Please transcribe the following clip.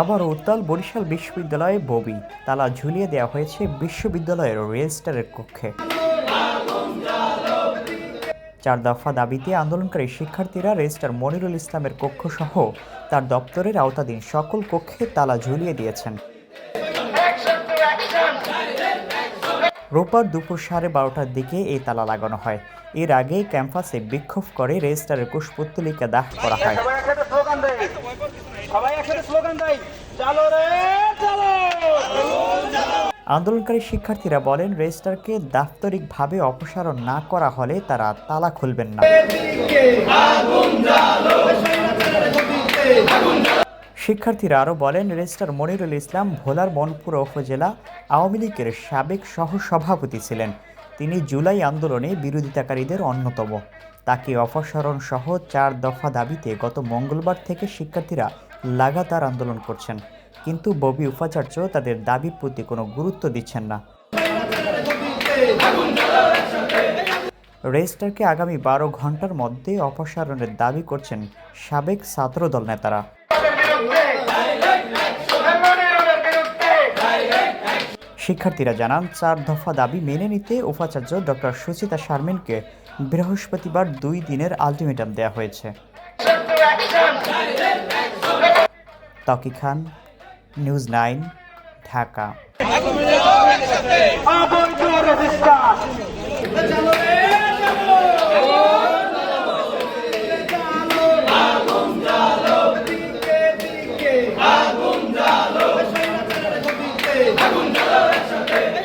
আবার উত্তাল বরিশাল বিশ্ববিদ্যালয়ে ববি। তালা ঝুলিয়ে দেওয়া হয়েছে বিশ্ববিদ্যালয়ের রেজিস্টারের কক্ষে। চার দফা দাবিতে আন্দোলনকারী শিক্ষার্থীরা রেজিস্টার মনিরুল ইসলামের কক্ষসহ তার দপ্তরের আওতাধীন সকল কক্ষে তালা ঝুলিয়ে দিয়েছেন। রোববার দুপুর সাড়ে বারোটার দিকে এই তালা লাগানো হয়। এর আগে ক্যাম্পাসে বিক্ষোভ করে রেজিস্টারের কুশপুত্তলিকা দাহ করা হয়। আন্দোলনকারী শিক্ষার্থীরা বলেন রেজিস্টারকে দাপ্তরিকভাবে অপসারণ না করা হলে তারা তালা খুলবেন না। শিক্ষার্থীরা আরও বলেন রেজিস্টার মনিরুল ইসলাম ভোলার মনপুরা উপজেলা আওয়ামী লীগের সাবেক সহসভাপতি ছিলেন। তিনি জুলাই আন্দোলনে বিরোধিতাকারীদের অন্যতম। তাকে অপসারণ সহ চার দফা দাবিতে গত মঙ্গলবার থেকে শিক্ষার্থীরা লাগাতার আন্দোলন করছেন। কিন্তু ববি উপাচার্য তাদের দাবির প্রতি কোনো গুরুত্ব দিচ্ছেন না। রেজিস্টারকে আগামী বারো ঘণ্টার মধ্যে অপসারণের দাবি করছেন সাবেক ছাত্রদল নেতারা। শিক্ষার্থীরা জানান, চার দফা দাবি মেনে নিতে উপাচার্য ডক্টর সুচিতা শারমিনকে বৃহস্পতিবার দুই দিনের আলটিমেটাম দেওয়া হয়েছে। Taki Khan, news nine, Dhaka. Ekşen'de!